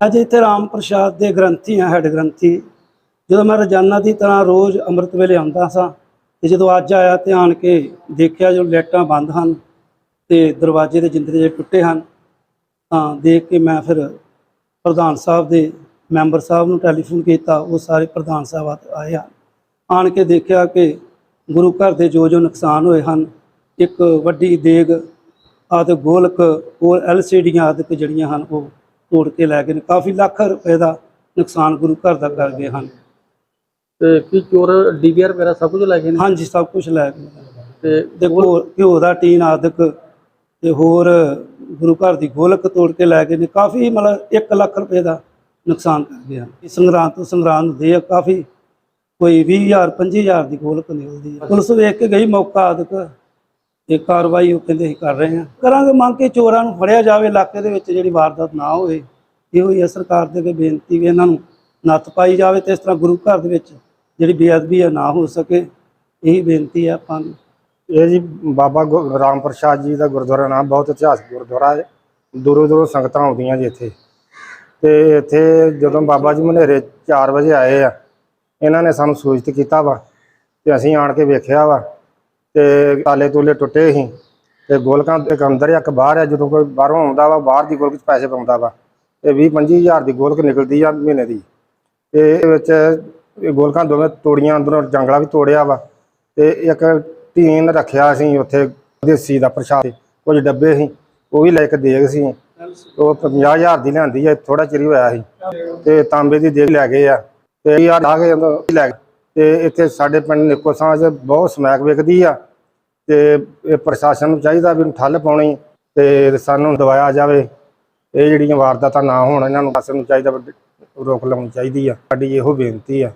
ਅੱਜ ਇੱਥੇ ਰਾਮ ਪ੍ਰਸ਼ਾਦ ਦੇ ਗ੍ਰੰਥੀ ਆ, ਹੈਡ ਗ੍ਰੰਥੀ। ਜਦੋਂ ਮੈਂ ਰੋਜ਼ਾਨਾ ਦੀ ਤਰ੍ਹਾਂ ਰੋਜ਼ ਅੰਮ੍ਰਿਤ ਵੇਲੇ ਆਉਂਦਾ ਸਾਂ ਤੇ ਜਦੋਂ ਅੱਜ ਆਇਆ ਤੇ ਆਣ ਕੇ ਦੇਖਿਆ ਜੋ ਲਾਈਟਾਂ ਬੰਦ ਹਨ ਤੇ ਦਰਵਾਜ਼ੇ ਦੇ ਜਿੰਦਰੇ ਜੇ ਟੁੱਟੇ ਹਨ, ਤਾਂ ਦੇਖ ਕੇ ਮੈਂ ਫਿਰ ਪ੍ਰਧਾਨ ਸਾਹਿਬ ਦੇ ਮੈਂਬਰ ਸਾਹਿਬ ਨੂੰ ਟੈਲੀਫੋਨ ਕੀਤਾ, ਉਹ ਸਾਰੇ ਪ੍ਰਧਾਨ ਸਾਹਿਬ ਆਏ ਹਨ ਆਣ ਕੇ ਦੇਖਿਆ ਕਿ ਗੁਰੂ ਘਰ ਦੇ ਜੋ ਜੋ ਨੁਕਸਾਨ ਹੋਏ ਹਨ, ਇੱਕ ਵੱਡੀ ਦੇਗ ਆਦਿ ਗੋਲਕ ਹੋਰ ਐਲਸੀਡੀਆਂ ਆਦਿ ਜਿਹੜੀਆਂ ਹਨ, ਉਹ ਤੋੜ ਕੇ ਲੈ ਗਏ ਨੇ। ਕਾਫੀ ਲੱਖ ਰੁਪਏ ਦਾ ਨੁਕਸਾਨ ਗੁਰੂ ਘਰ ਦਾ ਕਰ ਗਏ ਹਨ। ਤੇ ਕੀ ਚੋਰ ਡੀਵੀਆਰ ਵਗੈਰਾ ਸਭ ਕੁਝ ਲੈ ਗਏ ਨੇ? ਹਾਂਜੀ ਸਭ ਕੁਝ ਲੈ ਗਏ। ਤੇ ਤੇ ਘਿਓ ਦਾ ਟੀਨ ਆਦਿਕ ਤੇ ਹੋਰ ਗੁਰੂ ਘਰ ਦੀ ਗੋਲਕ ਤੋੜ ਕੇ ਲੈ ਗਏ ਨੇ। ਕਾਫੀ ਮਤਲਬ 1 ਲੱਖ ਰੁਪਏ ਦਾ ਨੁਕਸਾਨ ਕਰ ਗਏ ਹਨ। ਸੰਗਰਾਂਦ ਤੋਂ ਸੰਗਰਾਂਦ ਆ ਕਾਫੀ ਕੋਈ 20000 25000 ਦੀ ਗੋਲਕ ਨਿਕਲਦੀ ਹੈ। ਪੁਲਿਸ ਵੇਖ ਕੇ ਗਈ ਮੌਕਾ ਆਦਿਕ ਇਹ ਕਾਰਵਾਈ ਉਹ ਕਹਿੰਦੇ ਅਸੀਂ ਕਰ ਰਹੇ ਹਾਂ। ਕਰਾਂਗੇ, ਮੰਗ ਕੇ ਚੋਰਾਂ ਨੂੰ ਫੜਿਆ ਜਾਵੇ, ਇਲਾਕੇ ਦੇ ਵਿੱਚ ਜਿਹੜੀ ਵਾਰਦਾਤ ਨਾ ਹੋਵੇ। ਇਹੋ ਹੀ ਹੈ ਸਰਕਾਰ ਦੇ ਅੱਗੇ ਬੇਨਤੀ ਵੀ ਇਹਨਾਂ ਨੂੰ ਨੱਥ ਪਾਈ ਜਾਵੇ ਤੇ ਇਸ ਤਰ੍ਹਾਂ ਗੁਰੂ ਘਰ ਦੇ ਵਿੱਚ ਜਿਹੜੀ ਬੇਅਦਬੀ ਹੈ ਨਾ ਹੋ ਸਕੇ। ਇਹੀ ਬੇਨਤੀ ਹੈ ਆਪਾਂ ਨੂੰ। ਇਹ ਜੀ ਬਾਬਾ ਗੁ- ਰਾਮ ਪ੍ਰਸਾਦ ਜੀ ਦਾ ਗੁਰਦੁਆਰਾ ਨਾਮ ਬਹੁਤ ਇਤਿਹਾਸਕ ਗੁਰਦੁਆਰਾ ਹੈ। ਦੂਰੋਂ ਦੂਰੋਂ ਸੰਗਤਾਂ ਆਉਂਦੀਆਂ ਜੀ ਇੱਥੇ। ਤੇ ਇੱਥੇ ਜਦੋਂ ਬਾਬਾ ਜੀ ਮਨੇਰੇ 4 ਵਜੇ ਆਏ ਆ, ਇਹਨਾਂ ਨੇ ਸਾਨੂੰ ਸੂਚਿਤ ਕੀਤਾ ਵਾ ਤੇ ਅਸੀਂ ਆਣ ਕੇ ਵੇਖਿਆ ਵਾ ਤੇ ਤਾਲੇ ਤੂਲੇ ਟੁੱਟੇ ਸੀ ਤੇ ਗੋਲਕਾਂ ਇੱਕ ਅੰਦਰ ਆ, ਇੱਕ ਬਾਹਰ ਆ ਜਦੋਂ ਕੋਈ ਬਾਹਰੋਂ ਆਉਂਦਾ ਵਾ ਬਾਹਰ ਦੀ ਗੋਲਕ 'ਚ ਪੈਸੇ ਪਾਉਂਦਾ ਵਾ ਤੇ 20 25000 ਦੀ ਗੋਲਕ ਨਿਕਲਦੀ ਆ ਮਹੀਨੇ ਦੀ। ਤੇ ਇਹ ਵਿੱਚ ਇਹ ਗੋਲਕਾਂ ਦੋਵੇਂ ਤੋੜੀਆਂ ਅੰਦਰੋਂ ਜੰਗਲਾ ਵੀ ਤੋੜਿਆ ਵਾ ਤੇ ਇੱਕ ਟੀਨ ਰੱਖਿਆ ਸੀ ਉੱਥੇ ਦੇਸੀ ਦਾ ਪ੍ਰਸ਼ਾਦ ਕੁਝ ਡੱਬੇ ਸੀ ਉਹ ਵੀ ਲੈ ਕੇ ਦੇਗ ਸੀ। ਉਹ 50000 ਦੀ ਲਿਆਂਦੀ ਆ ਥੋੜਾ ਚਿਰ ਹੋਇਆ ਸੀ। ਤੇ ਤਾਂਬੇ ਦੀ ਦੇਗ ਲੈ ਗਏ ਆ ਤੇ ਯਾਰ ਆ ਕੇ ਲੈ ਗਏ। ਤੇ ਇੱਥੇ ਸਾਡੇ ਪਿੰਡ ਨਿੱਕੋ 'ਚ ਬਹੁਤ ਸਮੈਕ ਵਿਕਦੀ ਆ ਤੇ ਇਹ ਪ੍ਰਸ਼ਾਸਨ ਨੂੰ ਚਾਹੀਦਾ ਵੀ ਠੱਲ ਪਾਉਣੀ ਤੇ ਸਾਨੂੰ ਦਵਾਇਆ ਜਾਵੇ। ਇਹ ਜਿਹੜੀਆਂ ਵਾਰਦਾਤਾਂ ਨਾ ਹੋਣ, ਇਹਨਾਂ ਨੂੰ ਪ੍ਰਸ਼ਾਸਨ ਨੂੰ ਚਾਹੀਦਾ ਰੋਕ ਲਾਉਣੀ ਚਾਹੀਦੀ ਆ। ਸਾਡੀ ਇਹੋ ਬੇਨਤੀ ਆ।